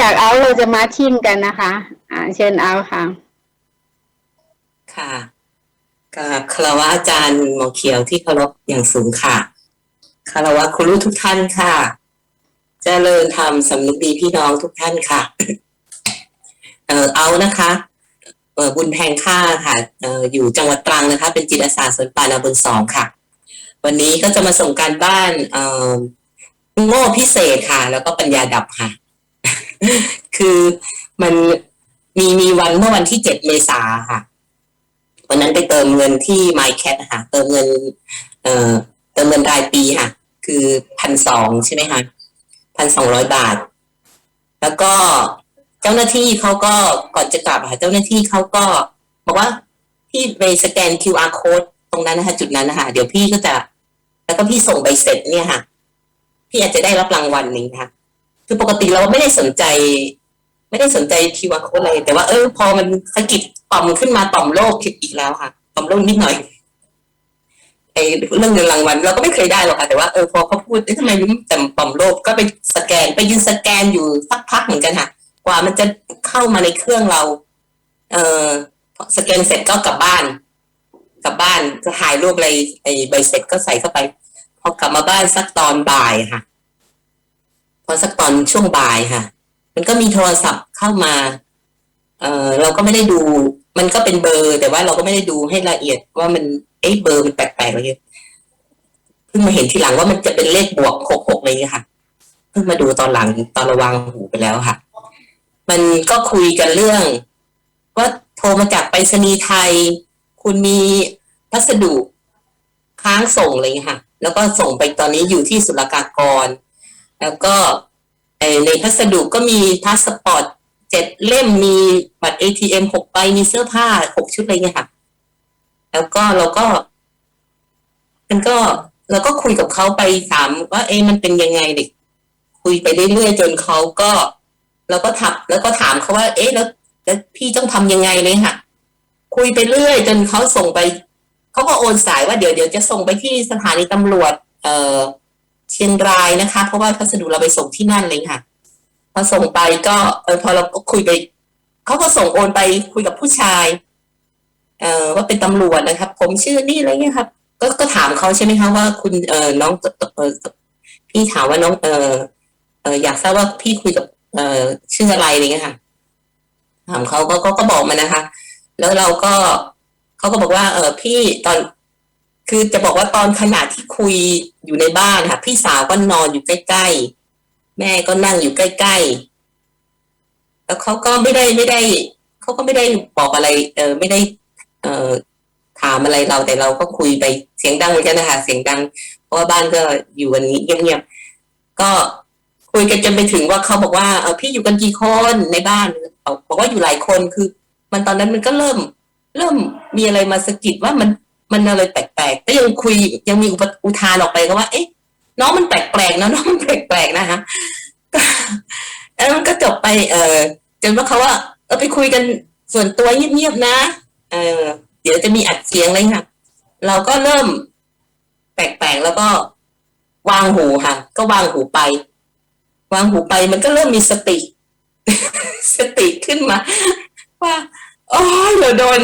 จากเอาเราจะมาชิมกันนะคะ อ่า เชิญเอาค่ะ ค่ะกับคารวะอาจารย์หมอเขียวที่เคารพอย่างสูงค่ะคารวะครูรู้ทุกท่านค่ะเจริญธรรมสำนึกดีพี่น้องทุกท่านค่ะ เออเอานะคะเออบุญแพงค่าค่ะเอออยู่จังหวัดตรังนะคะ เป็นจิตอาสาสวนป่านาบุญสองค่ะ วันนี้ก็จะมาส่งการบ้านเออโง่พิเศษค่ะ แล้วก็ปัญญาดับค่ะ คือมันมีมีวันเมื่อวันที่เจ็ดเมษาค่ะ วันนั้นไปเติมเงินที่ MyCat ค่ะ เติมเงิน เอ่อ เติมเงินรายปีค่ะ คือพันสองใช่ไหมคะพันสองร้อยบาท แล้วก็เจ้าหน้าที่เขาก็ก่อนจะกลับค่ะ เจ้าหน้าที่เขาก็บอกว่าพี่ไปสแกน QR code ตรงนั้นนะคะ จุดนั้นนะคะเดี๋ยวพี่ก็จะ แล้วก็พี่ส่งใบเสร็จเนี่ยค่ะ พี่อาจจะได้รับรางวัลหนึ่งค่ะ คือปกติเราไม่ได้สนใจ ไม่ได้สนใจ QR code อะไร แต่ว่าเออพอมันสะกิดต่อมขึ้นมาต่อมโลกอีกแล้วค่ะ ต่อมโลกนิดหน่อยไอ้เรื่องเงินรางวัลเราก็ไม่เคยได้หรอกค่ะแต่ว่าเออพอเขาพูดเอ๊ะทำไมมันแต่ต่อมโลกก็ไปสแกนไปยืนสแกนอยู่สักพักเหมือนกันค่ะ กว่ามันจะเข้ามาในเครื่องเรา เออสแกนเสร็จก็กลับบ้าน กลับบ้านก็ถ่ายรูปอะไรไอ้ใบเสร็จก็ใส่เข้าไป พอกลับมาบ้านสักตอนบ่ายค่ะ พอสักตอนช่วงบ่ายค่ะ มันก็มีโทรศัพท์เข้ามา เออเราก็ไม่ได้ดู มันก็เป็นเบอร์ แต่ว่าเราก็ไม่ได้ดูให้ละเอียดว่ามันเอ๊ะเบอร์มันแปลกๆอะไรเงี้ยเพิ่งมาเห็นทีหลังว่ามันจะเป็นเลขบวกหกหกอะไรเงี้ยค่ะ เพิ่งมาดูตอนหลังตอนระวังหูไปแล้วค่ะ มันก็คุยกันเรื่องว่าโทรมาจากไปรษณีย์ไทย คุณมีพัสดุค้างส่งอะไรเงี้ยค่ะ แล้วก็ส่งไปตอนนี้อยู่ที่ศุลกากร แล้วก็ในพัสดุก็มีพาสปอร์ตเจ็ดเล่มมีบัตร ATM หกใบมีเสื้อผ้าหกชุดอะไรเงี้ยค่ะ แล้วก็เราก็ มันก็เราก็คุยกับเขาไปถามว่าเอ๊ะมันเป็นยังไงเด็ก คุยไปเรื่อยๆจนเขาก็เราก็ทับแล้วก็ถามเขาว่า เอ๊ะแล้วแล้วพี่ต้องทำยังไงเลยค่ะ คุยไปเรื่อย จนเขาส่งไปเขาก็โอนสายว่าเดี๋ยวเดี๋ยวจะส่งไปที่สถานีตำรวจ เอ่อ เชียงรายนะคะ เพราะว่าพัสดุเราไปส่งที่นั่นเลยค่ะ พอส่งไปก็เออพอเราก็คุยไปเขาก็ส่งโอนไปคุยกับผู้ชาย เอ่อว่าเป็นตำรวจนะครับ ผมชื่อนี่อะไรเงี้ยครับ ก็ก็ถามเขาใช่ไหมคะว่าคุณเอ่อน้องเอ่อพี่ถามว่าน้องเอ่อเอ่ออยากทราบว่าพี่คุยกับเอ่อชื่ออะไรอะไรเงี้ยค่ะถามเขาก็ก็ก็บอกมานะคะ แล้วเราก็เขาก็บอกว่า เออพี่ตอน คือจะบอกว่าตอนขณะที่คุยอยู่ในบ้านค่ะ พี่สาวก็นอนอยู่ใกล้ๆ แม่ก็นั่งอยู่ใกล้ๆ แล้วเขาก็ไม่ได้ไม่ได้เขาก็ไม่ได้บอกอะไร เออไม่ได้ เอ่อถามอะไรเราแต่เราก็คุยไปเสียงดังเหมือนกันนะคะเสียงดัง เพราะว่าบ้านก็อยู่กันนี้เงียบๆก็คุยกันจนไปถึงว่าเขาบอกว่าเออพี่อยู่กันกี่คนในบ้านบอกว่าอยู่หลายคนคือ มันตอนนั้นมันก็เริ่ม เริ่มมีอะไรมาสะกิดว่ามัน มันอะไรแปลกๆ ก็ยังคุยยังมีอุอุทานออกไปก็ว่า เอ๊ะ น้องมันแปลกๆนะน้องมันแปลกๆนะคะแล้วมันก็จบไป เออจนว่าเขาว่าเออไปคุยกันส่วนตัวเงียบๆนะ เออ เดี๋ยวจะมีอัดเสียงอะไรค่ะ เราก็เริ่ม แปลกๆแล้วก็วางหูค่ะ ก็วางหูไป วางหูไปมันก็เริ่มมีสติ สติขึ้นมา ว่าโอ้ยเราโดน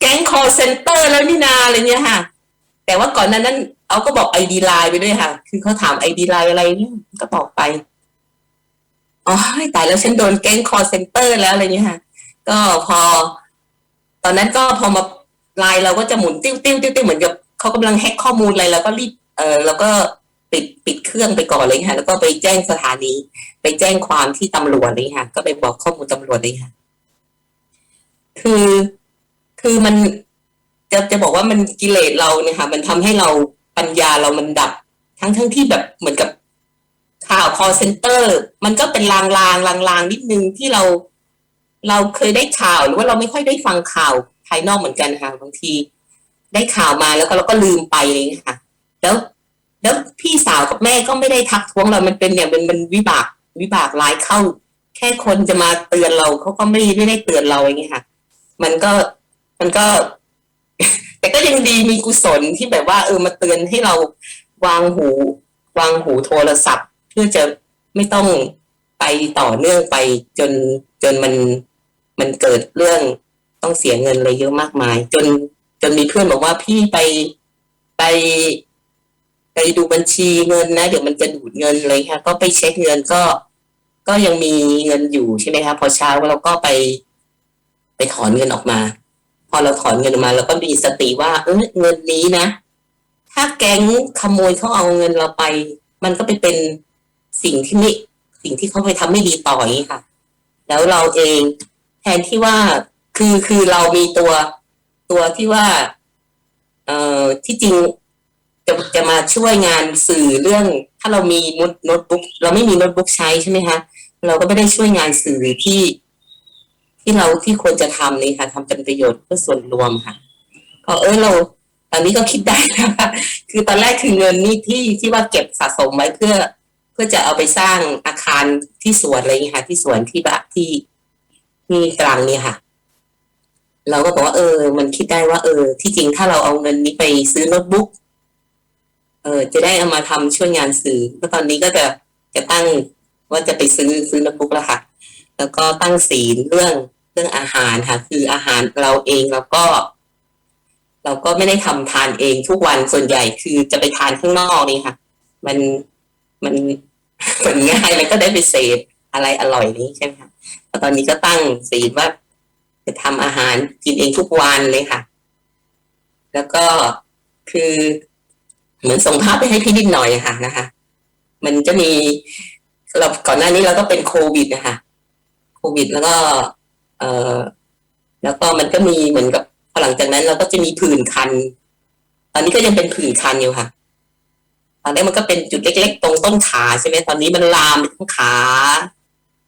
แก๊งคอเซ็นเตอร์แล้วนี่นาอะไรเงี้ยค่ะ แต่ว่าก่อนนั้นนั้นเอาก็บอกไอดีไลน์ไปด้วยค่ะ คือเขาถามไอดีไลน์อะไรเนี่ยก็บอกไปอ๋อตายแล้วฉันโดนแก๊งคอเซ็นเตอร์แล้วอะไรเงี้ยค่ะ ก็พอ ตอนนั้นก็พอมาไลน์เราก็จะหมุนติ้วติ้วติ้วติ้วเหมือนกับเขากำลังแฮ็กข้อมูลอะไรเราก็รีบเออเราก็ปิดปิดเครื่องไปก่อนเลยค่ะ แล้วก็ไปแจ้งสถานี ไปแจ้งความที่ตำรวจเลยค่ะ ก็ไปบอกข้อมูลตำรวจเลยค่ะ คือ คือมันจะจะบอกว่ามันกิเลสเราเนี่ยค่ะ มันทำให้เราปัญญาเรามันดับ ทั้งทั้งที่แบบเหมือนกับข่าว call center มันก็เป็นลางลางลางลางนิดนึงที่เรา เราเคยได้ข่าวหรือว่าเราไม่ค่อยได้ฟังข่าวภายนอกเหมือนกันค่ะบางที ได้ข่าวมาแล้วก็เราก็ลืมไปเลยค่ะ แล้วแล้วพี่สาวกับแม่ก็ไม่ได้ทักท้วงเรา มันเป็นเนี่ยมันมันวิบากวิบากร้ายเข้า แค่คนจะมาเตือนเราเขาก็ไม่ไม่ได้เตือนเราอย่างเงี้ยค่ะ มันก็ มันก็ แต่ก็ยังดีมีกุศลที่แบบว่า เออมาเตือนให้เราวางหู วางหูโทรศัพท์ เพื่อจะไม่ต้องไปต่อเนื่องไปจนจนมันมันเกิดเรื่องต้องเสียเงินอะไรเยอะมากมาย จนจนมีเพื่อนบอกว่าพี่ไปไปไปดูบัญชีเงินนะ เดี๋ยวมันจะดูดเงินอะไรค่ะ ก็ไปเช็คเงินก็ ก็ยังมีเงินอยู่ใช่ไหมคะพอเช้าเราก็ไป ไปถอนเงินออกมา พอเราถอนเงินออกมาเราก็มีสติว่า เออเงินนี้นะ ถ้าแก๊งขโมยเขาเอาเงินเราไป มันก็ไปเป็นสิ่งที่ไม่สิ่งที่เขาไปทำไม่ดีต่ออย่างนี้ค่ะ แล้วเราเองแทนที่ว่าคือคือเรามีตัวตัวที่ว่า เอ่อที่จริงจะจะมาช่วยงานสื่อเรื่อง ถ้าเรามีโน้ตบุ๊กเราไม่มีโน้ตบุ๊กใช้ใช่ไหมคะเราก็ไม่ได้ช่วยงานสื่อที่ ที่เราที่ควรจะทำนี่ค่ะทำเป็นประโยชน์เพื่อส่วนรวมค่ะก็เออเรา ตอนนี้ก็คิดได้นะคะคือตอนแรกคือเงินนี่ที่ที่ว่าเก็บสะสมไว้เพื่อ เพื่อจะเอาไปสร้างอาคารที่สวนอะไรอย่างเงี้ยค่ะ ที่สวนที่แบบที่ที่กลางนี่ค่ะ เราก็บอกว่า เออ มันคิดได้ว่า เออ ที่จริงถ้าเราเอาเงินนี้ไปซื้อโน้ตบุ๊กเออจะได้เอามาทำช่วยงานสื่อแล้วตอนนี้ก็จะจะตั้งว่าจะไปซื้อซื้อโน้ตบุ๊กแล้วค่ะ แล้วก็ตั้งศีลเรื่องเรื่องอาหารค่ะ คืออาหารเราเองเราก็ เราก็ไม่ได้ทำทานเองทุกวันส่วนใหญ่คือจะไปทานข้างนอกนี่ค่ะ มันมันมันง่ายแล้วก็ได้ไปเสพอะไรอร่อยนี้ใช่ไหมคะตอนนี้ก็ตั้งศีลว่า จะทำอาหารกินเองทุกวันเลยค่ะ แล้วก็คือเหมือนส่งภาพไปให้พี่นิดหน่อยอะค่ะนะคะ มันจะมีเราก่อนหน้านี้เราก็เป็นโควิดนะคะ โควิด แล้วก็เออแล้วก็มันก็มีเหมือนกับพอหลังจากนั้นเราก็จะมีผื่นคัน ตอนนี้ก็ยังเป็นผื่นคันอยู่ค่ะ ตอนแรกมันก็เป็นจุดเล็ก ๆ ตรงต้นขาใช่ไหมตอนนี้มันลามไปทั้งขา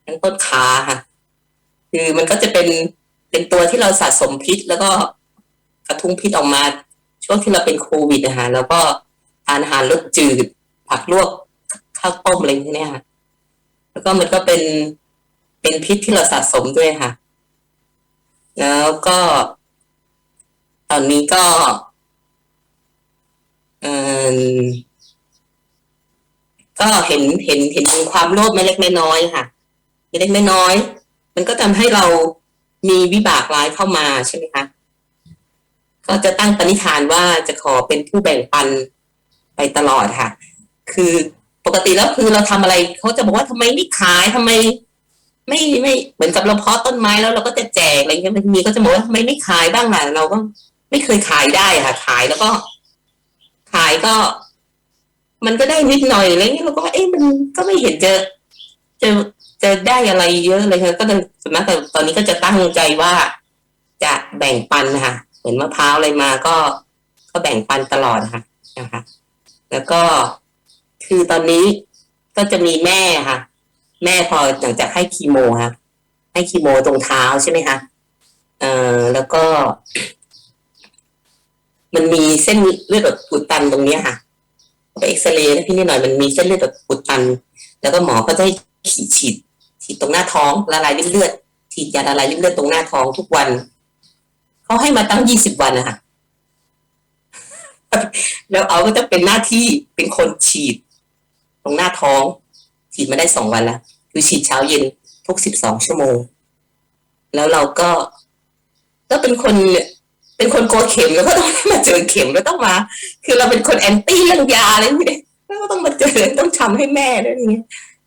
ทั้งต้นขาค่ะ คือมันก็จะเป็นเป็นตัวที่เราสะสมพิษ แล้วก็กระทุ้งพิษออกมา ช่วงที่เราเป็นโควิดนะคะแล้วก็ทานอาหารรสจืด ผักลวกข้าวต้มอะไรพวกเนี้ยค่ะแล้วก็มันก็เป็น เป็นพิษที่เราสะสมด้วยค่ะ แล้วก็ ตอนนี้ก็เออก็เห็นเห็นเห็นความโลภไม่เล็กไม่น้อยค่ะไม่เล็กไม่น้อย มันก็ทำให้เรามีวิบากร้ายเข้ามาใช่ไหมคะก็จะตั้งปณิธานว่าจะขอเป็นผู้แบ่งปันไปตลอดค่ะ คือปกติแล้วคือเราทำอะไรเขาจะบอกว่าทำไมไม่ขายทำไม ไม่ไม่เหมือนกับเราเพาะต้นไม้แล้วเราก็จะแจกอะไรเงี้ยมันมีก็จะบอกว่าทำไมไม่ขายบ้างล่ะเราก็ไม่เคยขายได้ค่ะ ขายแล้วก็ ขายก็ มันก็ได้นิดหน่อยอะไรเงี้ยเราก็เอ๊ะมันก็ไม่เห็นจะจะจะได้อะไรเยอะเลยค่ะก็เลยส่วนมากแต่ตอนนี้ก็จะตั้งใจว่า จะแบ่งปันค่ะเหมือนมะพร้าวอะไรมาก็ ก็แบ่งปันตลอดค่ะนะคะ แล้วก็คือตอนนี้ก็จะมีแม่ค่ะ แม่พอหลังจากให้คีโมค่ะ ให้คีโมตรงเท้าใช่ไหมคะเอ่อแล้วก็ มันมีเส้นเลือดอุดตันตรงเนี้ยค่ะไปเอ็กซเรย์พี่นิดหน่อยมันมีเส้นเลือดอุดตัน แล้วก็หมอก็จะให้ฉีดฉีดฉีดตรงหน้าท้องละลายริ่มเลือดฉีดยาละลายริ่มเลือดตรงหน้าท้องทุกวันเขาให้มาตั้งยี่สิบวันนะคะแล้วเอาก็จะเป็นหน้าที่เป็นคนฉีด ตรงหน้าท้อง ฉีดมาได้สองวันล้วคือฉีดเช้าเย็นทุกสิบสองชั่วโมง แล้วเราก็ ก็เป็นคนเป็นคนกลัวเข็มแล้วก็ต้องมาเจอเข็มแล้วต้องมา คือเราเป็นคนแอนตี้เรื่องยาอะไรพวกนี้แล้วก็ต้องมาเจอต้องทำให้แม่ด้วยอย่างเงี้ย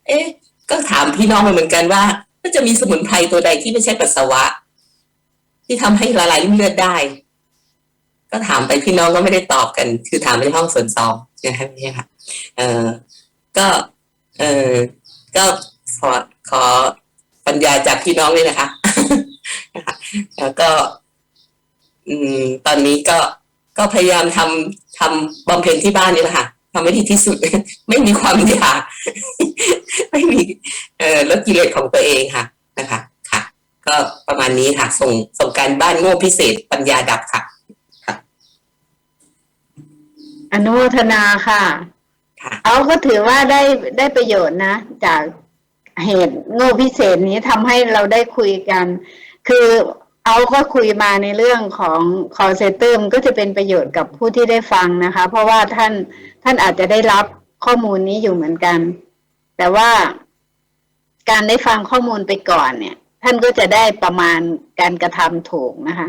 เอ๊ะ ก็ถามพี่น้องมาเหมือนกันว่าก็จะมีสมุนไพรตัวใดที่ไม่ใช่ปัสสาวะ ที่ทำให้ละลายริ่มเลือดได้ ก็ถามไปพี่น้องก็ไม่ได้ตอบกัน คือถามไปในห้องส่วนซองนะครับพี่ค่ะเออก็ เออก็ขอขอปัญญาจากพี่น้องเลยนะคะ แล้วก็ อืม ตอนนี้ก็ก็พยายามทำทำบำเพ็ญที่บ้านนี่แหละค่ะทำให้ดีที่สุด ไม่มีความอยาก ไม่มี เอ่อลดกิเลสของตัวเองค่ะนะคะ ค่ะ ก็ประมาณนี้ค่ะ ส่งส่งการบ้านโง่พิเศษ ปัญญาดับค่ะ อนุโมทนาค่ะ เอาก็ถือว่าได้ได้ประโยชน์นะ จากเหตุโง่พิเศษนี้ทำให้เราได้คุยกัน คือเอาก็คุยมาในเรื่องของคอเซเตอร์ก็จะเป็นประโยชน์กับผู้ที่ได้ฟังนะคะ เพราะว่าท่านท่านอาจจะได้รับข้อมูลนี้อยู่เหมือนกัน แต่ว่าการได้ฟังข้อมูลไปก่อนเนี่ย ท่านก็จะได้ประมาณการกระทำถูกนะคะ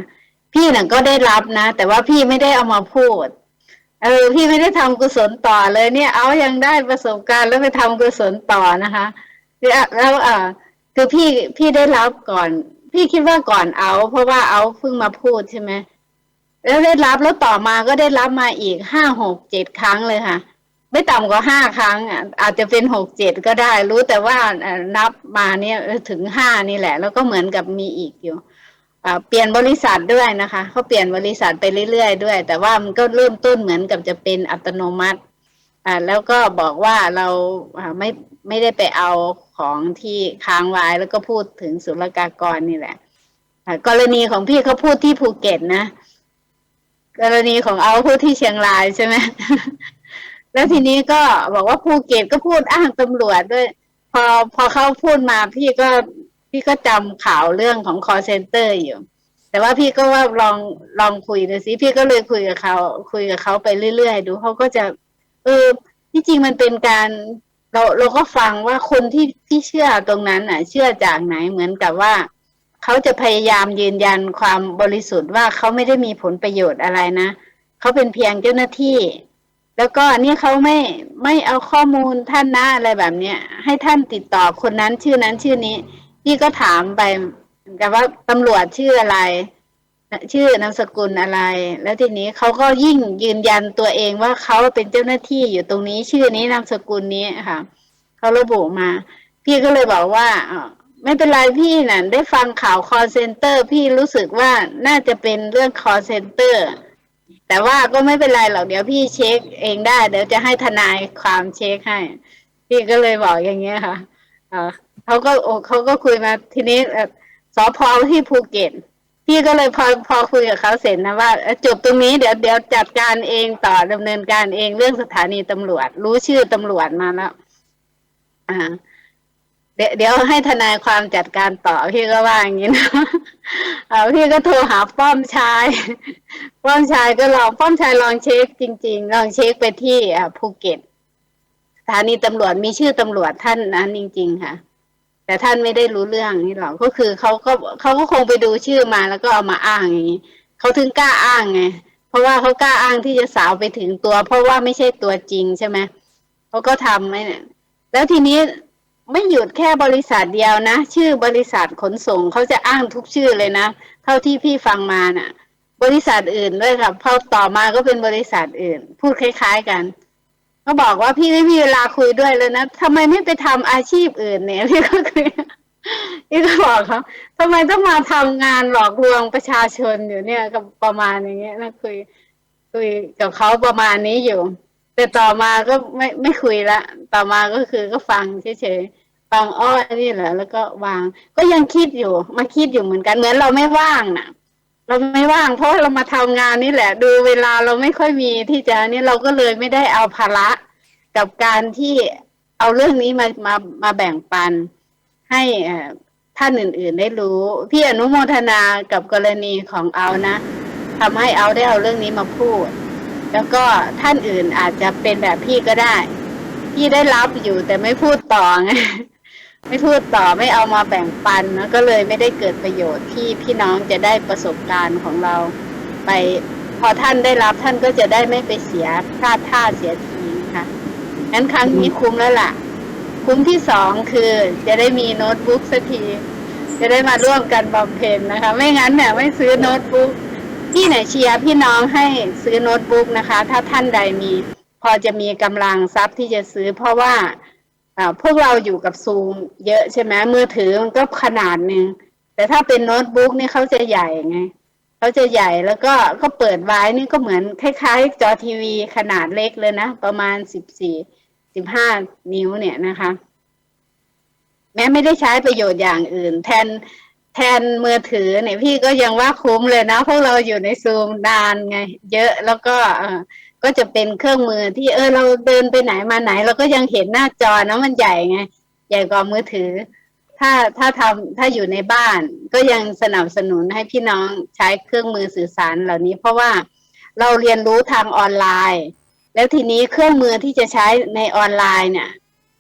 พี่น่ะก็ได้รับนะ แต่ว่าพี่ไม่ได้เอามาพูด เออพี่ไม่ได้ทำกุศลต่อเลยเนี่ย เอายังได้ประสบการณ์แล้วไปทำกุศลต่อนะคะแล้วเออคือพี่พี่ได้รับก่อน พี่คิดว่าก่อนเอา เพราะว่าเอาเพิ่งมาพูดใช่ไหมแล้วได้รับแล้วต่อมาก็ได้รับมาอีกห้าหกเจ็ดครั้งเลยค่ะ ไม่ต่ำกว่าห้าครั้งอะอาจจะเป็นหกเจ็ดก็ได้ รู้แต่ว่านับมาเนี่ยถึงห้านี่แหละ แล้วก็เหมือนกับมีอีกอยู่ เปลี่ยนบริษัทด้วยนะคะเขาเปลี่ยนบริษัทไปเรื่อยๆด้วย แต่ว่ามันก็เริ่มต้นเหมือนกับจะเป็นอัตโนมัติอ่าแล้วก็บอกว่าเราไม่ไม่ได้ไปเอาของที่ค้างไว้แล้วก็พูดถึงศุลกากรนี่แหละกรณีของพี่เขาพูดที่ภูเก็ตนะ กรณีของเอาพูดที่เชียงรายใช่ไหมแล้วทีนี้ก็บอกว่าภูเก็ตก็พูดอ้างตำรวจด้วย พอพอเขาพูดมาพี่ก็ พี่ก็จำข่าวเรื่องของ call center อยู่ แต่ว่าพี่ก็ว่าลองลองคุยดูสิพี่ก็เลยคุยกับเขา คุยกับเขาไปเรื่อยๆ ดูเขาก็จะ เออที่จริงมันเป็นการเราเราก็ฟังว่าคนที่ที่เชื่อตรงนั้นน่ะ เชื่อจากไหนเหมือนกับว่าเขาจะพยายามยืนยันความบริสุทธิ์ว่าเขาไม่ได้มีผลประโยชน์อะไรนะเขาเป็นเพียงเจ้าหน้าที่ แล้วก็นี่เขาไม่ไม่เอาข้อมูลท่านนะอะไรแบบเนี้ยให้ท่านติดต่อคนนั้นชื่อนั้นชื่อนี้ พี่ก็ถามไปเหมือนกับว่าตำรวจชื่ออะไร ชื่อนามสกุลอะไร แล้วทีนี้เขาก็ยิ่งยืนยันตัวเองว่าเขาเป็นเจ้าหน้าที่อยู่ตรงนี้ ชื่อนี้นามสกุลนี้ค่ะเขาระบุมา พี่ก็เลยบอกว่าไม่เป็นไรพี่น่ะได้ฟังข่าว call center พี่รู้สึกว่าน่าจะเป็นเรื่อง call center แต่ว่าก็ไม่เป็นไรหรอกเดี๋ยวพี่เช็คเองได้ เดี๋ยวจะให้ทนายความเช็คให้ พี่ก็เลยบอกอย่างเงี้ยค่ะ เขาก็โอ้เขาก็คุยมาทีนี้เอ่อสพที่ภูเก็ตพี่ก็เลยพอพอคุยกับเขาเสร็จนะว่าจบตรงนี้เดี๋ยวเดี๋ยวจัดการเองต่อดำเนินการเองเรื่องสถานีตำรวจ รู้ชื่อตำรวจมาแล้ว อ่า เดี๋ยวเดี๋ยวให้ทนายความจัดการต่อพี่ก็ว่าอย่างนี้นะเอ่อพี่ก็โทรหาป้อมชาย ป้อมชายก็ลองป้อมชายลองเช็คจริง ๆ ลองเช็คไปที่ภูเก็ตสถานีตำรวจมีชื่อตำรวจท่านนั้นจริง ๆ ค่ะ แต่ท่านไม่ได้รู้เรื่องนี่หรอกก็คือเขาก็เขาก็คงไปดูชื่อมาแล้วก็เอามาอ้างอย่างนี้เขาถึงกล้าอ้างไงเพราะว่าเขากล้าอ้างที่จะสาวไปถึงตัว เพราะว่าไม่ใช่ตัวจริงใช่ไหมเขาก็ทำไว้นี่แล้วทีนี้ไม่หยุดแค่บริษัทเดียวนะ ชื่อบริษัทขนส่งเขาจะอ้างทุกชื่อเลยนะ เท่าที่พี่ฟังมาน่ะ บริษัทอื่นด้วยค่ะพอต่อมาก็เป็นบริษัทอื่น พูดคล้าย ๆ กัน ก็บอกว่าพี่ไม่มีเวลาคุยด้วยเลยนะทำไมไม่ไปทำอาชีพอื่นเนี่ยพี่ก็คุยพี่ก็บอกเขาทำไมต้องมาทำงานหลอกลวงประชาชนอยู่เนี่ยก็ประมาณอย่างเงี้ยนะคุยคุยกับเขาประมาณนี้อยู่ แต่ต่อมาก็ไม่ไม่คุยละ ต่อมาก็คือก็ฟังเฉยๆฟังอ้อนี่แหละแล้วก็วาง ก็ยังคิดอยู่มาคิดอยู่เหมือนกันเหมือนเราไม่ว่างน่ะ เราไม่ว่างเพราะเรามาทำงานนี่แหละ ดูเวลาเราไม่ค่อยมีที่จะนี่เราก็เลยไม่ได้เอาภาระกับการที่เอาเรื่องนี้มามามาแบ่งปัน ให้ท่านอื่น ๆ ได้รู้ พี่อนุโมทนากับกรณีของเอานะทำให้เอาได้เอาเรื่องนี้มาพูด แล้วก็ท่านอื่นอาจจะเป็นแบบพี่ก็ได้ พี่ได้รับอยู่แต่ไม่พูดต่อไง ไม่พูดต่อไม่เอามาแบ่งปันนะก็เลยไม่ได้เกิดประโยชน์ที่พี่น้องจะได้ประสบการณ์ของเราไป พอท่านได้รับท่านก็จะได้ไม่ไปเสียพลาดท่าเสียทีนะคะงั้นครั้งนี้คุ้มแล้วล่ะ คุ้มที่สองคือจะได้มีโน้ตบุ๊กสักที จะได้มาร่วมกันบำเพ็ญนะคะ ไม่งั้นเนี่ยไม่ซื้อโน้ตบุ๊กพี่ไหนเชียร์พี่น้องให้ซื้อโน้ตบุ๊กนะคะ ถ้าท่านใดมี พอจะมีกำลังทรัพย์ที่จะซื้อ เพราะว่า พวกเราอยู่กับซูมเยอะใช่ไหมมือถือมันก็ขนาดหนึ่งแต่ถ้าเป็นโน้ตบุ๊กนี่เขาจะใหญ่ไงเขาจะใหญ่แล้วก็ก็เปิดไว้นี่ก็เหมือนคล้ายๆ จอทีวีขนาดเล็กเลยนะ ประมาณสิบสี่สิบห้านิ้วเนี่ยนะคะ แม้ไม่ได้ใช้ประโยชน์อย่างอื่น แทนแทนมือถือเนี่ยพี่ก็ยังว่าคุ้มเลยนะพวกเราอยู่ในซูมนานไง เยอะแล้วก็เก็จะเป็นเครื่องมือที่เออเราเดินไปไหนมาไหน เราก็ยังเห็นหน้าจอนะมันใหญ่ไงใหญ่กว่ามือถือ ถ้าถ้าทำถ้าอยู่ในบ้าน ก็ยังสนับสนุนให้พี่น้องใช้เครื่องมือสื่อสารเหล่านี้ เพราะว่าเราเรียนรู้ทางออนไลน์ แล้วทีนี้เครื่องมือที่จะใช้ในออนไลน์เนี่ย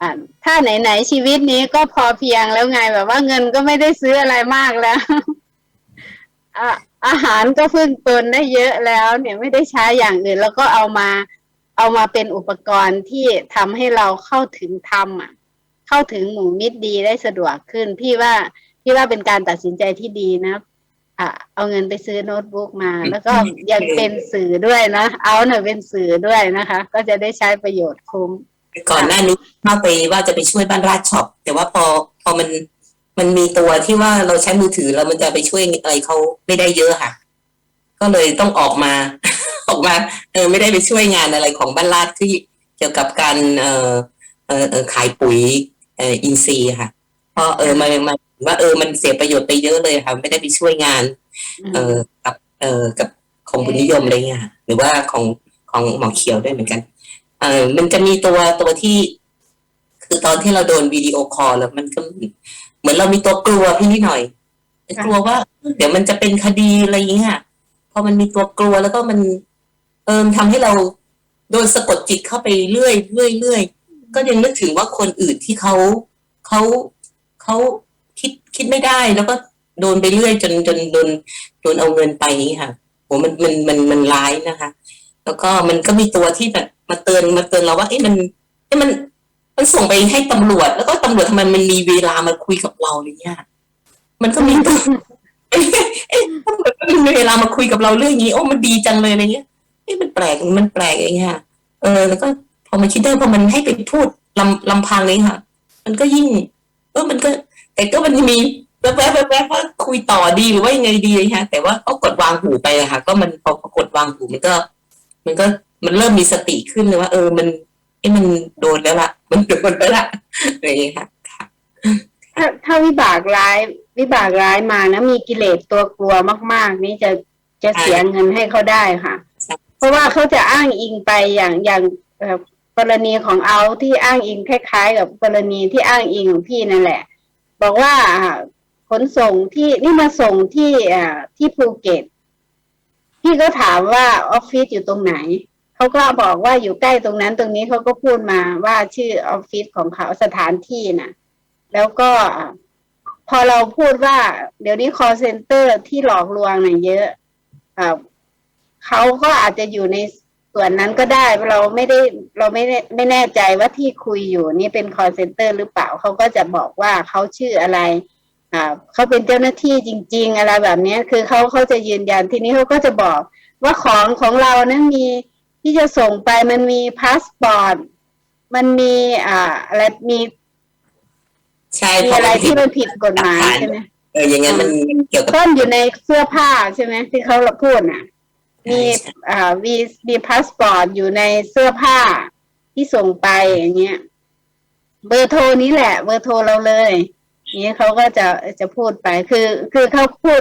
อ่าถ้าไหนๆชีวิตนี้ก็พอเพียงแล้วไงแบบว่าเงินก็ไม่ได้ซื้ออะไรมากแล้ว อะอาหารก็พึ่งตนได้เยอะแล้วเนี่ยไม่ได้ใช้อย่างอื่น แล้วก็เอามาเอามาเป็นอุปกรณ์ที่ทำให้เราเข้าถึงธรรมอะ เข้าถึงหมู่มิตรดีได้สะดวกขึ้น พี่ว่าพี่ว่าเป็นการตัดสินใจที่ดีนะอะเอาเงินไปซื้อโน้ตบุ๊กมา แล้วก็ยังเป็นสื่อด้วยนะ เอาหน่อยเป็นสื่อด้วยนะคะ ก็จะได้ใช้ประโยชน์คุ้ม ก่อนหน้านี้เข้าไปว่าจะไปช่วยบ้านราชช็อปแต่ว่าพอพอมัน มันมีตัวที่ว่าเราใช้มือถือแล้วมันจะไปช่วยอะไรเขาไม่ได้เยอะค่ะ ก็เลยต้องออกมา ออกมา เออไม่ได้ไปช่วยงานอะไรของบ้านราชที่เกี่ยวกับการเออเออเออขายปุ๋ยเอออินทรีย์ค่ะเพราะเออมันมันว่าเออมันเสียประโยชน์ไปเยอะเลยค่ะ ไม่ได้ไปช่วยงาน เออกับเออกับของบุญนิยมอะไรเงี้ยค่ะหรือว่าของของหมอเขียวด้วยเหมือนกัน เออมันจะมีตัวตัวที่ คือตอนที่เราโดนวิดีโอคอลแล้วมันก็เห มือนเรามีตัวกลัวพี่นิดหน่อยกลัวว่า เดี๋ยวมันจะเป็นคดีอะไรอย่างเงี้ยพอมันมีตัวกลัวแล้วก็มันเออทำให้เราโดนสะกดจิตเข้าไปเรื่อยเรื่อยเรื่อยก็ยังนึกถึงว่าคนอื่นที่เขาเขาเขาคิดคิดไม่ได้แล้วก็โดนไปเรื่อยจนจนโดนโดนเอาเงินไปนี้ค่ะโหมันมันมันมันร้ายนะคะ แล้วก็มันก็มีตัวที่แบบมาเตือนมาเตือนเราว่าเอ๊ะมันเอ๊ะมัน มันส่งไปให้ตำรวจ แล้วก็ตำรวจทำไมมันมีเวลามาคุยกับเราไรเงี้ยมันก็มีเอ๊ะเอ๊ะตำรวจก็มีเวลามาคุยกับเราเรื่องนี้ โอ้มันดีจังเลยอะไรเงี้ยเอ๊ะมันแปลกมันแปลกอย่างเงี้ยเออ แล้วก็พอมาคิดได้พอมันให้ไปพูดลำลำพังเลยค่ะ มันก็ยิ่งเออมันก็ แต่ก็มันมีแวบๆแวบๆว่าคุยต่อดีหรือว่ายังไงดีค่ะแต่ว่าก็กดวางหูไปอะค่ะ ก็มันพอกดวางหูมันก็ มันก็มันเริ่มมีสติขึ้นเลยว่า เออมัน เอ้มันโดนแล้วล่ะ มันโดนแล้วล่ะอะไรอย่างเงี้ยค่ะค่ะถ้าถ้าวิบากร้ายวิบากร้ายมานะมีกิเลสตัวกลัวมาก ๆ นี่จะจะเสียเงินให้เขาได้ค่ะใช่เพราะว่าเขาจะอ้างอิงไปอย่างอย่างเอ่อกรณีของเอาที่อ้างอิงคล้ายๆ กับกรณีที่อ้างอิงของพี่นั่นแหละ บอกว่าอ่าขนส่งที่นี่มาส่งที่อ่าที่ภูเก็ตพี่ก็ถามว่าออฟฟิศอยู่ตรงไหน เขาก็บอกว่าอยู่ใกล้ตรงนั้นตรงนี้เขาก็พูดมาว่าชื่อออฟฟิศของเขาสถานที่น่ะ แล้วก็พอเราพูดว่าเดี๋ยวนี้ call center ที่หลอกลวงน่ะเยอะเขาก็อาจจะอยู่ในส่วนนั้นก็ได้เราไม่ได้เราไม่ได้ไม่แน่ใจว่าที่คุยอยู่นี่เป็น call center หรือเปล่าเขาก็จะบอกว่าเขาชื่ออะไรเขาเป็นเจ้าหน้าที่จริง ๆ อะไรแบบนี้คือเขาเขาจะยืนยันทีนี้เขาก็จะบอกว่าของของเรานั้นมี ที่จะส่งไปมันมีพาสปอร์ตมันมีอ่าอะไรมีใช่มีเพราะอะไรมันที่มันผิดกฎหมายใช่ไหมเอออย่างงั้นมันเกี่ยวกับต้นอยู่ในเสื้อผ้าใช่ไหมที่เขาพูดน่ะ มีอ่ามีมีพาสปอร์ตอยู่ในเสื้อผ้าที่ส่งไปอย่างเงี้ย เบอร์โทรนี้แหละ เบอร์โทรเราเลยอย่างนี้เขาก็จะจะพูดไปคือ คือเขาพูด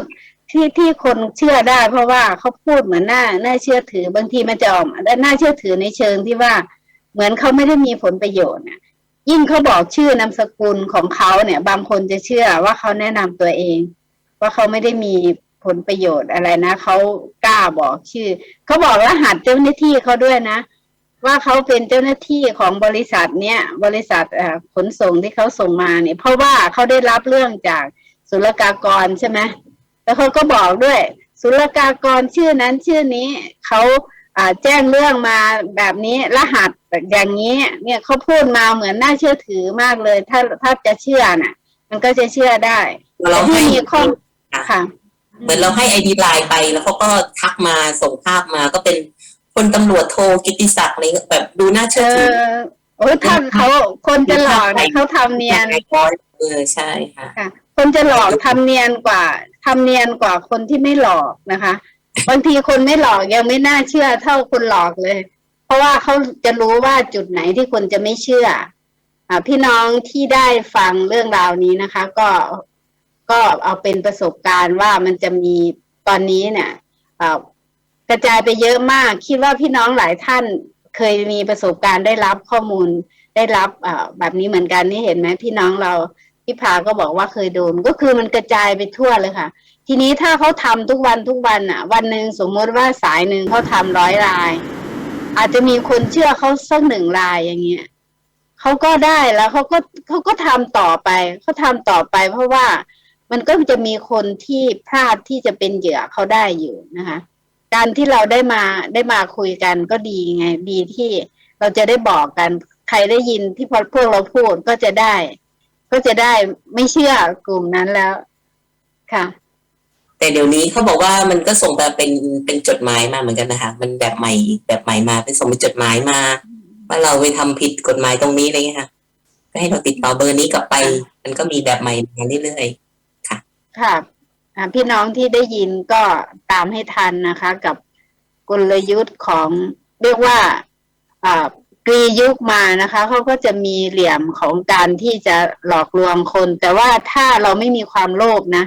ที่ที่คนเชื่อได้ เพราะว่าเขาพูดเหมือนน่าน่าเชื่อถือบางทีมันจะออกมาน่าเชื่อถือในเชิงที่ว่า เหมือนเขาไม่ได้มีผลประโยชน์น่ะยิ่งเขาบอกชื่อนามสกุลของเขาเนี่ย บางคนจะเชื่อว่าเขาแนะนำตัวเอง ว่าเขาไม่ได้มีผลประโยชน์อะไรนะเขากล้าบอกชื่อเขาบอกรหัสเจ้าหน้าที่เขาด้วยนะ ว่าเขาเป็นเจ้าหน้าที่ของบริษัทเนี้ยบริษัทขนส่งที่เขาส่งมาเนี่ย เพราะว่าเขาได้รับเรื่องจากศุลกากรใช่ไหม แล้วเขาก็บอกด้วย ศุลกากรชื่อนั้นชื่อนี้เขาอ่าแจ้งเรื่องมาแบบนี้รหัสอย่างนี้เนี่ยเขาพูดมาเหมือนน่าเชื่อถือมากเลย ถ้าถ้าจะเชื่อน่ะ มันก็จะเชื่อได้เราแต่ให้ที่มีข้อค่ะ เหมือนเราให้ไอดีไลน์ไปแล้วเขาก็ทักมาส่งภาพมาก็เป็นคนตำรวจโทกิติศักดิ์อะไรเงี้ยแบบดูน่าเอเชื่อถืออโอ้ยท่านเขาคนจะหลอกเนี่ยเขาทำเนียนเออใช่ค่ะค่ะคนจะหลอกทำเนียนกว่า ทำเนียนกว่าคนที่ไม่หลอกนะคะ บางทีคนไม่หลอกยังไม่น่าเชื่อเท่าคนหลอกเลย เพราะว่าเขาจะรู้ว่าจุดไหนที่คนจะไม่เชื่ออ่าพี่น้องที่ได้ฟังเรื่องราวนี้นะคะ ก็ก็เอาเป็นประสบการณ์ว่ามันจะมีตอนนี้เนี่ยกระจายไปเยอะมาก คิดว่าพี่น้องหลายท่านเคยมีประสบการณ์ได้รับข้อมูลได้รับแบบนี้เหมือนกันนี่เห็นไหมพี่น้องเรา พี่พาก็บอกว่าเคยโดนก็คือมันกระจายไปทั่วเลยค่ะ ทีนี้ถ้าเขาทำทุกวันทุกวันอะ วันหนึ่งสมมติว่าสายหนึ่งเขาทำร้อยราย อาจจะมีคนเชื่อเขาสักหนึ่งรายอย่างเงี้ยเขาก็ได้แล้วเขาก็เขาก็ทำต่อไปเขาทำต่อไป เพราะว่ามันก็จะมีคนที่พลาดที่จะเป็นเหยื่อเขาได้อยู่นะคะ การที่เราได้มาได้มาคุยกันก็ดีไง ดีที่เราจะได้บอกกัน ใครได้ยินที่พอพวกเราพูดก็จะได้ ก็จะได้ไม่เชื่อกลุ่มนั้นแล้ว ค่ะ แต่เดี๋ยวนี้เขาบอกว่ามันก็ส่งแบบเป็นเป็นจดหมายมาเหมือนกันนะคะ มันแบบใหม่แบบใหม่มาเป็นส่งเป็นจดหมายมาว่าเราไปทำผิดกฎหมายตรงนี้อะไรเงี้ยค่ะ ก็ให้เราติดต่อเบอร์นี้กลับไป มันก็มีแบบใหม่มาเรื่อยค่ะอ่าพี่น้องที่ได้ยินก็ตามให้ทันนะคะ กับกลยุทธ์ของเรียกว่าอ่า กรียุคมานะคะเขาก็จะมีเหลี่ยมของการที่จะหลอกลวงคน แต่ว่าถ้าเราไม่มีความโลภนะ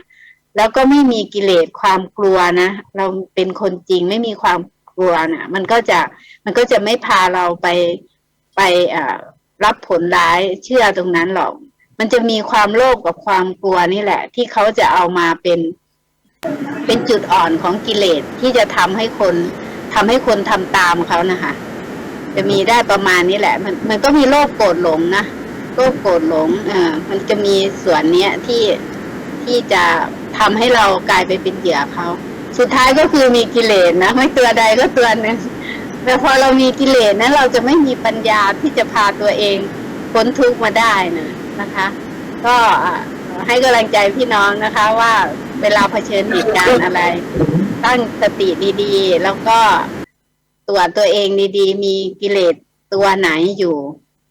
แล้วก็ไม่มีกิเลสความกลัวนะ เราเป็นคนจริงไม่มีความกลัวนะมันก็จะมันก็จะไม่พาเราไปไปรับผลร้ายเชื่อตรงนั้นหรอก มันจะมีความโลภกับความกลัวนี่แหละ ที่เขาจะเอามาเป็นเป็นจุดอ่อนของกิเลสที่จะทำให้คนทำให้คนทำตามเขานะคะ จะมีได้ประมาณนี้แหละ มันมันก็มีโลภโกรธหลงนะโลภโกรธหลงเออมันจะมีส่วนเนี้ยที่ที่จะทำให้เรากลายไปเป็นเหยื่อเขา สุดท้ายก็คือมีกิเลสนะไม่ตัวใดก็ตัวหนึ่งแต่พอเรามีกิเลสนั้นเราจะไม่มีปัญญาที่จะพาตัวเองพ้นทุกข์มาได้นะนะคะ ก็ให้กำลังใจพี่น้องนะคะ ว่าเวลาเผชิญเหตุการณ์อะไร ตั้งสติดี ๆ แล้วก็ ตรวจตัวเองดีๆ มีกิเลสตัวไหนอยู่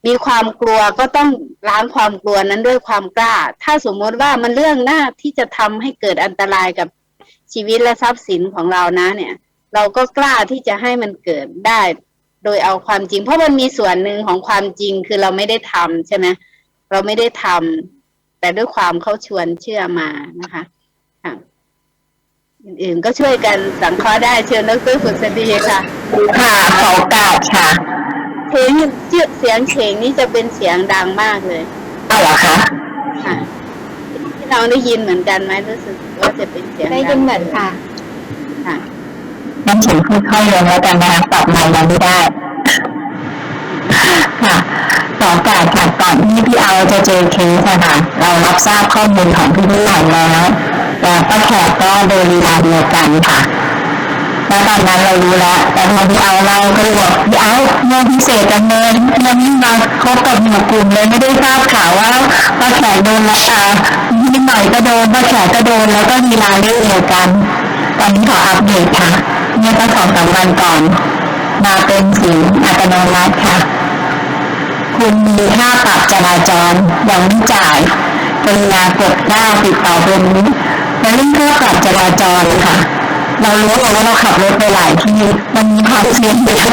มีความกลัวก็ต้องล้างความกลัวนั้นด้วยความกล้า ถ้าสมมติว่ามันเรื่องหน้าที่จะทำให้เกิดอันตรายกับชีวิตและทรัพย์สินของเรานะเนี่ย เราก็กล้าที่จะให้มันเกิดได้ โดยเอาความจริง เพราะมันมีส่วนหนึ่งของความจริงคือเราไม่ได้ทำใช่ไหมเราไม่ได้ทำแต่ด้วยความเขาชวนเชื่อมานะคะ อื่นๆก็ช่วยกันสังเคราะห์ได้เชิญดรฝึกสดีค่ะ ค่ะขอโอกาสค่ะเพลงชื่อเสียงเฉงนี่จะเป็นเสียงดังมากเลยเอาเหรอคะค่ะที่เราได้ยินเหมือนกันไหมรู้สึกว่าจะเป็นเสียงได้ยินเหมือนค่ะค่ะงั้นฉันค่อยๆลงแล้วกันนะคะปรับไมค์ยังไม่ได้ ค่ะขอโอกาสค่ะก่อนที่พี่เอาจะเจอเคสนะคะเรารับทราบข้อมูลของพี่ผู้ใหญ่แล้ว แต่ป้าแขกก็โดนลีลาเดียวกันค่ะแล้วตอนนั้นเรารู้แล้ว แต่พอพี่เอาเราก็เลยบอกพี่เอาเรื่องพิเศษจังเลยเรื่นี้มาคบกับหมู่กลุ่มเลยไม่ได้ทราบข่าวว่าป้าแขกโดนแล้วอะนิดหน่อยก็โดนป้าแขกก็โดนแล้วก็มีลาเรื่องเดียวกัน ตอนนี้ขออัปเดตค่ะเมื่อตั้งสองสามวันก่อน มาเป็นสีอัตโนมัติค่ะ คุณมีค่าปรับจราจรยังไม่จ่ายกรุณากดหน้าติดต่อเบอร์นี้ แล้วเรื่องค่าปรับจราจรค่ะ เรารู้ว่าเราขับรถไปหลายที่มันมีความเสี่ยงเยอะ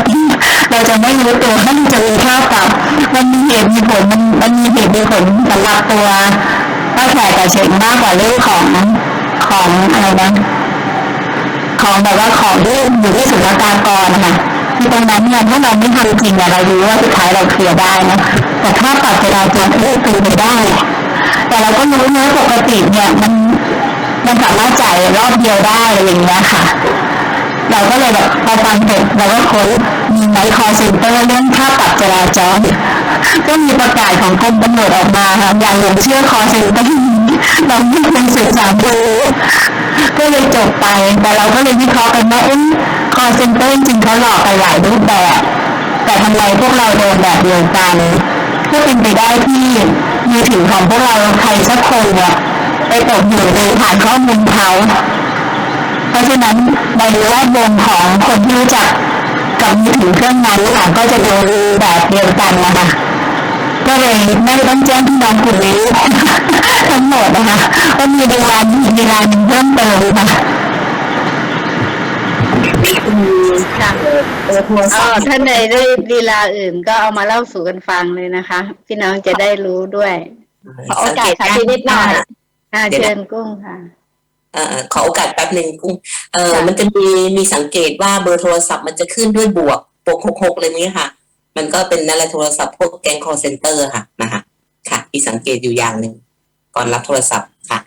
เราจะไม่รู้ตัวว่ามันจะมีค่าปรับมันมีเหตุมีผลมันมันมีเหตุมีผลสำหรับตัวป้าแขกกับเชงมากกว่าเรื่องของของอะไรนะของแบบว่าของที่อยู่ที่ศุลกากรนะคะคือตรงนั้นเนี่ยถ้าเราไม่ทำจริงอะเรารู้ว่าสุดท้ายเราเคลียร์ได้นะแต่ถ้าปรับจราจรเอ้ยคือไม่ได้ แต่เราก็รู้นะปกติเนี่ยมัน มันสามารถจ่ายรอบเดียวได้อะไรอย่างเงี้ยค่ะ เราก็เลยแบบพอฟังเสร็จเราก็ค้นมีไหมคอเซ็นเตอร์เรื่องค่าปรับจราจรก็มีประกาศของกรมตำรวจออกมาค่ะอย่างหลงเชื่อคอเซ็นเตอร์เราไม่ควรศึกษาดูก็เลยจบไป แต่เราก็เลยวิเคราะห์กันว่าเอ้คอเซ็นเตอร์จริงเขาหลอกไปหลายรูปแบบ แต่ทำไมพวกเราโดนแบบเดียวกันก็เป็นไปได้ที่มือถือของพวกเราใครสักคนเนี่ย ไปตกอยู่ในฐานข้อมูลเขา เพราะฉะนั้นในแวดวงของคนที่รู้จักกับมือถือเครื่องนั้นค่ะก็จะโดนแบบเดียวกันนะคะก็เลยไม่ต้องแจ้งพี่น้องกลุ่มนี้ทั้งหมดนะคะก็มีเวลามีเวลาหนึ่งเพิ่มเติมค่ะค่ะเออโทรศัอ๋อพท์ท่านใดได้ลีลาอื่นก็เอามาเล่าสู่กันฟังเลยนะคะ พี่น้องจะได้รู้ด้วยขอโอกาสค่ะพี่นิดหน่อย อ่าเชิญกุ้งค่ะๆเอ่อขอโอกาสแป๊บหนึ่งกุ้งเออค่ะมันจะมีมีสังเกตว่าเบอร์โทรศัพท์มันจะขึ้นด้วยบวกบวกหกหกอะไรนี้ค่ะ มันก็เป็นนั่นแหละโทรศัพท์พวกแก๊ง call center ค่ะนะคะค่ะมีสังเกตอยู่อย่างหนึ่งก่อนรับโทรศัพท์ค่ะ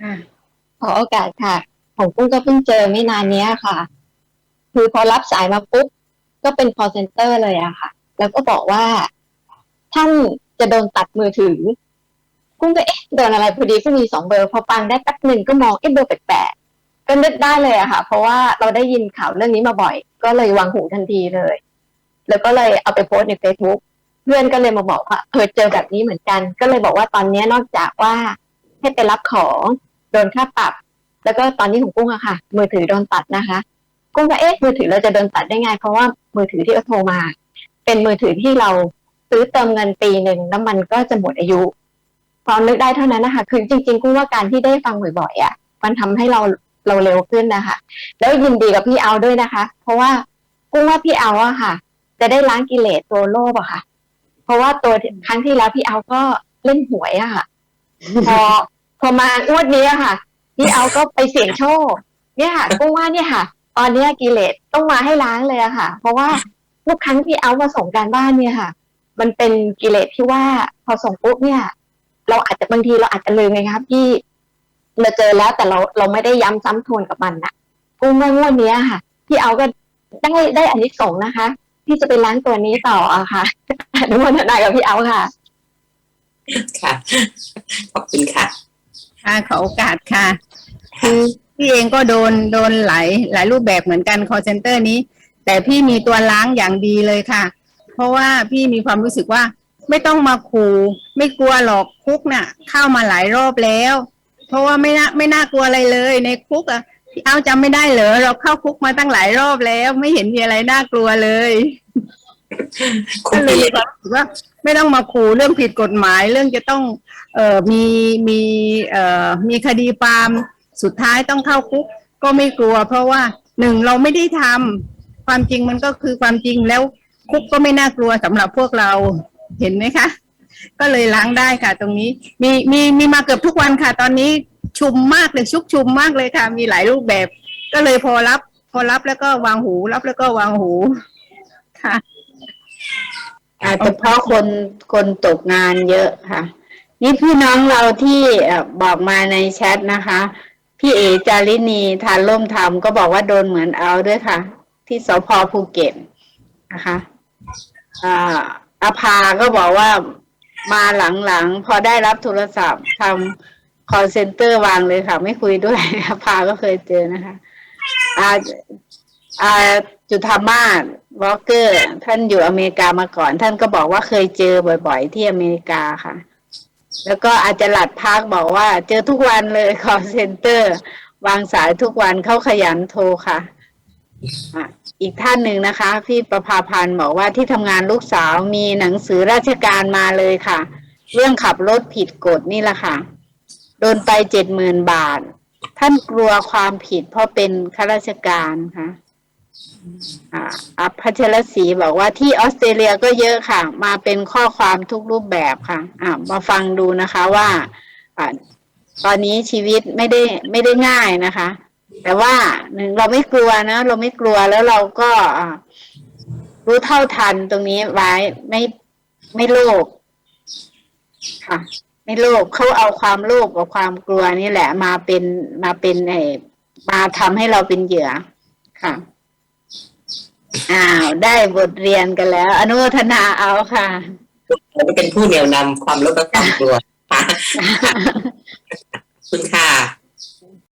ค่ะขอโอกาสค่ะ ของกุ้งก็เพิ่งเจอไม่นานเนี้ยค่ะ คือพอรับสายมาปุ๊บก็เป็น call center เลยอะค่ะ แล้วก็บอกว่า ท่านจะโดนตัดมือถือ กุ้งก็เอ๊ะโดนอะไรพอดีก็มีสองเบอร์พอฟังได้แป๊บหนึ่งก็มองเอ๊ะเบอร์แปลกๆก็นึกได้เลยอะค่ะ เพราะว่าเราได้ยินข่าวเรื่องนี้มาบ่อย ก็เลยวางหูทันทีเลย แล้วก็เลยเอาไปโพสต์ใน Facebook เพื่อนก็เลยมาบอกว่าเออเจอแบบนี้เหมือนกัน ก็เลยบอกว่าตอนนี้นอกจากว่าให้ไปรับของโดนค่าปรับ แล้วก็ตอนนี้ของกุ้งอะค่ะ มือถือโดนตัดนะคะ กุ้งก็เอ๊ะมือถือเราจะโดนตัดได้ไงเพราะว่ามือถือที่เขาโทรมา เป็นมือถือที่เราซื้อเติมเงินปีหนึ่งแล้วมันก็จะหมดอายุ พอนึกได้เท่านั้นนะคะ คือจริงๆกุ้งว่าการที่ได้ฟังบ่อยๆอะ มันทำให้เราเราเร็วขึ้นนะคะ แล้วยินดีกับพี่เอาด้วยนะคะ เพราะว่ากุ้งว่าพี่เอาอะค่ะ จะได้ล้างกิเลสตัวโลภอะค่ะ เพราะว่าตัวครั้งที่แล้วพี่เอาก็เล่นหวยอะค่ะ พอพอมางวดนี้อะค่ะ พี่เอาก็ไปเสี่ยงโชค เนี่ยค่ะกุ้งว่าเนี่ยค่ะ ตอนเนี้ยกิเลสต้องมาให้ล้างเลยอะค่ะ เพราะว่าทุกครั้งที่เอามาส่งการบ้านเนี่ยค่ะ มันเป็นกิเลสที่ว่าพอส่งปุ๊บเนี่ย เราอาจจะบางทีเราอาจจะลืมไงครับพี่เราเจอแล้วแต่เราเราไม่ได้ย้ำซ้ำทวนกับมันนะกุ้งว่างวดเนี้ยค่ะพี่เอาก็ได้ได้อันนี้ส่งส์นะคะ ที่จะไปล้างตัวนี้ต่ออะค่ะอนุโมทนากับพี่เอาค่ะ ค่ะ ขอบคุณค่ะ ค่ะขอโอกาสค่ะ คือพี่เองก็โดนโดนหลายหลายรูปแบบเหมือนกัน call center นี้ แต่พี่มีตัวล้างอย่างดีเลยค่ะ เพราะว่าพี่มีความรู้สึกว่า ไม่ต้องมาขู่ไม่กลัวหรอกคุกน่ะ เข้ามาหลายรอบแล้ว เพราะว่าไม่น่าไม่น่ากลัวอะไรเลย ในคุกอะพี่เอาจำไม่ได้เหรอเราเข้าคุกมาตั้งหลายรอบแล้ว ไม่เห็นมีอะไรน่ากลัวเลยคุก็ณเลปียมีความรู้สึกว่า ไม่ต้องมาขู่เรื่องผิดกฎหมายเรื่องจะต้อง เอ่อมีมีเอ่อมีคดีความสุดท้ายต้องเข้าคุก ก็ไม่กลัว เพราะว่าหนึ่งเราไม่ได้ทำความจริงมันก็คือความจริงแล้วคุกก็ไม่น่ากลัวสำหรับพวกเรา เห็นไหมคะ ก็เลยล้างได้ค่ะ ตรงนี้ มีมีมีมาเกือบทุกวันค่ะ ตอนนี้ชุมมากเลยชุกชุมมากเลยค่ะ มีหลายรูปแบบ ก็เลยพอรับ พอรับแล้วก็วางหู รับแล้วก็วางหูค่ะ อาจจะเพราะคนคนตกงานเยอะค่ะ นี่พี่น้องเราที่บอกมาในแชทนะคะ พี่เอจารินีทานร่มธรรมก็บอกว่าโดนเหมือนเอาด้วยค่ะ ที่สพภูเก็ตนะคะ อ่า อาภาก็บอกว่ามาหลังๆ พอได้รับโทรศัพท์ทำ call center วางเลยค่ะ ไม่คุยด้วยอาภาก็เคยเจอนะคะอาอาจุธามาศวอลเกอร์ ท่านอยู่อเมริกามาก่อน ท่านก็บอกว่าเคยเจอบ่อยๆ ที่อเมริกาค่ะ แล้วก็อาจจะหลัดพักบอกว่า เจอทุกวันเลย call center วางสายทุกวันเขาขยันโทรค่ะ อีกท่านหนึ่งนะคะ พี่ประภาพันธ์บอกว่าที่ทำงานลูกสาวมีหนังสือราชการมาเลยค่ะ เรื่องขับรถผิดกฎนี่แหละค่ะ โดนไปเจ็ดหมื่นบาท ท่านกลัวความผิดเพราะเป็นข้าราชการค่ะอ่าอัพพัชรศรีบอกว่าที่ออสเตรเลียก็เยอะค่ะ มาเป็นข้อความทุกรูปแบบค่ะอ่ามาฟังดูนะคะว่าอ่าตอนนี้ชีวิตไม่ได้ไม่ได้ง่ายนะคะ แต่ว่าหนึ่งเราไม่กลัวนะเราไม่กลัวแล้วเราก็รู้เท่าทันตรงนี้ไว้ไม่ไม่โลภค่ะ ไม่โลภเขาเอาความโลภกับความกลัวนี่แหละ มาเป็นมาเป็นไอ้มาทำให้เราเป็นเหยื่อค่ะอ้าวได้บทเรียนกันแล้ว อนุทนาเอาค่ะเราจะเป็นผู้เหนี่ยวนำความลบและความกลัวคุณค่ะ